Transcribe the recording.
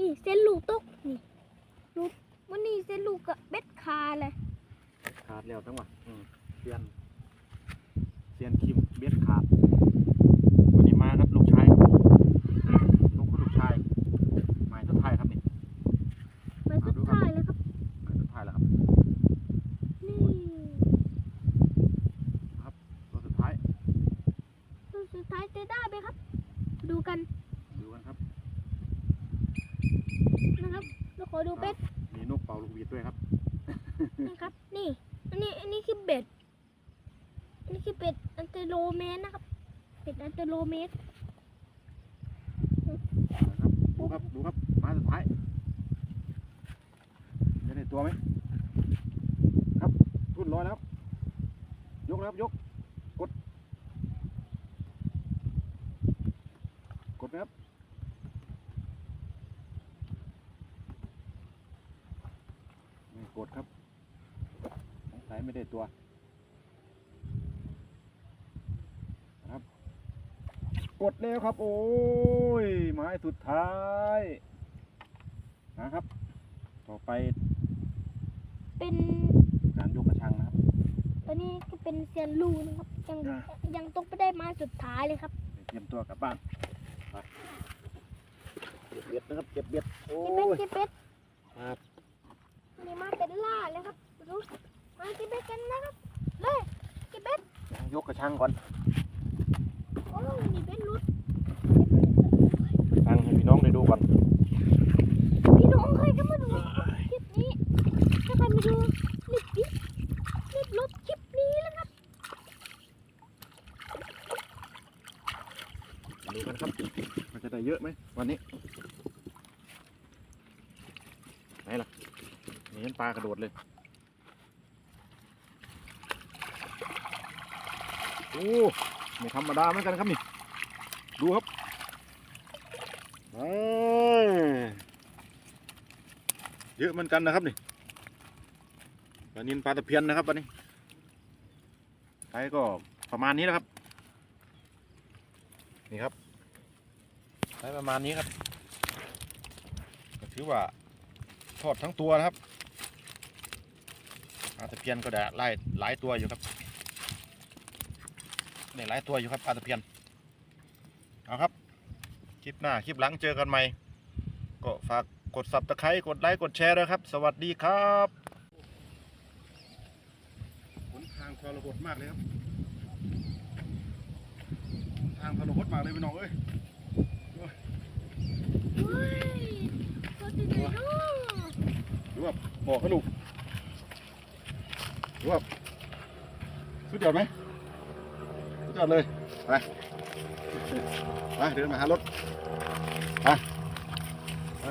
ลูกตกนี่ลูกวันนี้เส้นลูกกับเบ็ดคาเลยขาดแล้วทั้งหมดอืมเซียนเซียนคิมเบ็ดขาดวันนี้มาครับลูกชายครับลูกคุณลูกชายหมายสุดท้ายครับนี่มาสุดท้ายแล้วครับหมายสุดท้ายแล้วครับนี่ตัวสุดท้ายตัวสุดท้ายจะได้ไหมครับ ดูกันดูกันครับ นะครับเราขอดูเบ็ดมีนกเป่าลูกหวีดด้วยครับ นะครับ นี่ อันนี้ อันนี้คือเบ็ด อันนี้คือเบ็ดอันเตโลเมสนะครับ เบ็ดอันเตโลเมสนะครับดูครับ ดูครับหมายสุดท้ายจะได้ตัวไหมครับทุ่นร้อยแล้วครับยกแล้วครับยก กด กดไหมครับไม่ก ดครับสงสัยไม่ได้ตัวนะครับกดแล้วครับ โอ้ยไม้สุดท้ายนะครับ ต่อไป เป็นการยกกระชังนะครับ ตอนนี้ก็เป็นเซียนลูนะครับ ยังอ่ายังตกไปได้ไม้สุดท้ายเลยครับเตรียมตัวกลับบ้านไปเก็บเบ็ดนะครับเก็บเบ็ดโอ้เก็บเป็ดย เก็บเป็ด ครับ นี่มาเป็นล่าเลยครับดูมาเก็บเป็ดกันนะครับ เลยเก็บเป็ด ยกกระชังก่อนโอ้ยนี่เป็นรุดตั้งให้พี่น้องได้ดูก่อนพี่น้องเคยก็มาดูคลิปนี้ถ้าใครมาดูรีบรีบรีบลบคลิปนี้แล้วครับดูกันครับมันจะได้เยอะไหมวันนี้ไหนล่ะนี่เห็นปลากระโดดเลย โอ้ไม่ธรรมดาเหมือนกันครับนี่ ดูครับเอ้ยเยอะเหมือนกันนะครับนี่ปลานินปลาตะเพียนนะครับวันนี้ไปก็ประมาณนี้นะครับ นี่ครับได้ประมาณนี้ครับก็ถือว่าทอดทั้งตัวนะครับปลาตะเพียนก็ได้หลายหลายตัวอยู่ครับ นี่หลายตัวอยู่ครับปลาตะเพียนเอาครับ คลิปหน้า คลิปหลังเจอกันใหม่ ก็ฝากกด subscribe กดไลค์กดแชร์ด้วยครับ สวัสดีครับหนทางทรหดมากเลยครับหนทางทรหดมากเลยพี่น้องเอ้ยเฮ้ยตัวติดเลยเนาะดูแบบบอกให้ลูกดูแบบสุดยอดไหมสุดย อดเลย ไป ไป เดินมาหารถ ไปไป